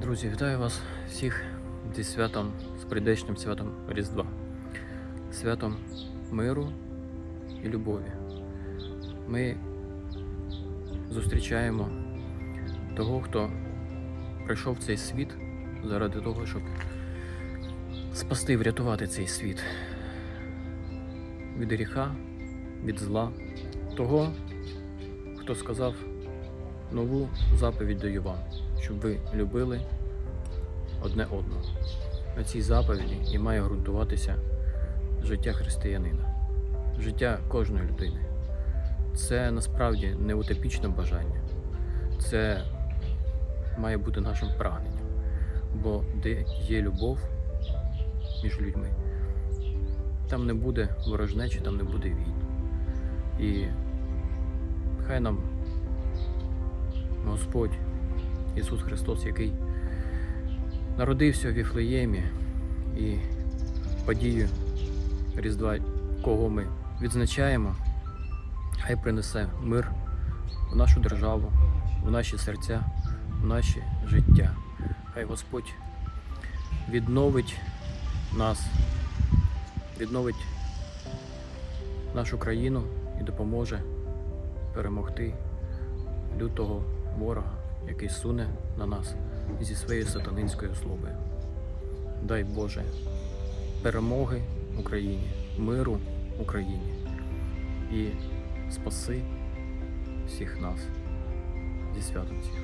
Друзі, вітаю вас всіх зі святом, з прийдешнім святом Різдва, святом миру і любові. Ми зустрічаємо того, хто прийшов в цей світ заради того, щоб спасти, врятувати цей світ від гріха, від зла, того, хто сказав нову заповідь даю вам, щоб ви любили одне одного. На цій заповіді і має ґрунтуватися життя християнина, життя кожної людини. Це насправді не утопічне бажання, це має бути нашим прагненням. Бо де є любов між людьми, там не буде ворожнечі, там не буде війн. І хай нам Господь Ісус Христос, який народився в Віфлеємі і подію Різдва, кого ми відзначаємо, хай принесе мир в нашу державу, в наші серця, в наше життя. Хай Господь відновить нас, відновить нашу країну і допоможе перемогти лютого ворога, який суне на нас зі своєю сатанинською злобою. Дай Боже перемоги Україні, миру Україні і спаси всіх нас зі святом всіх.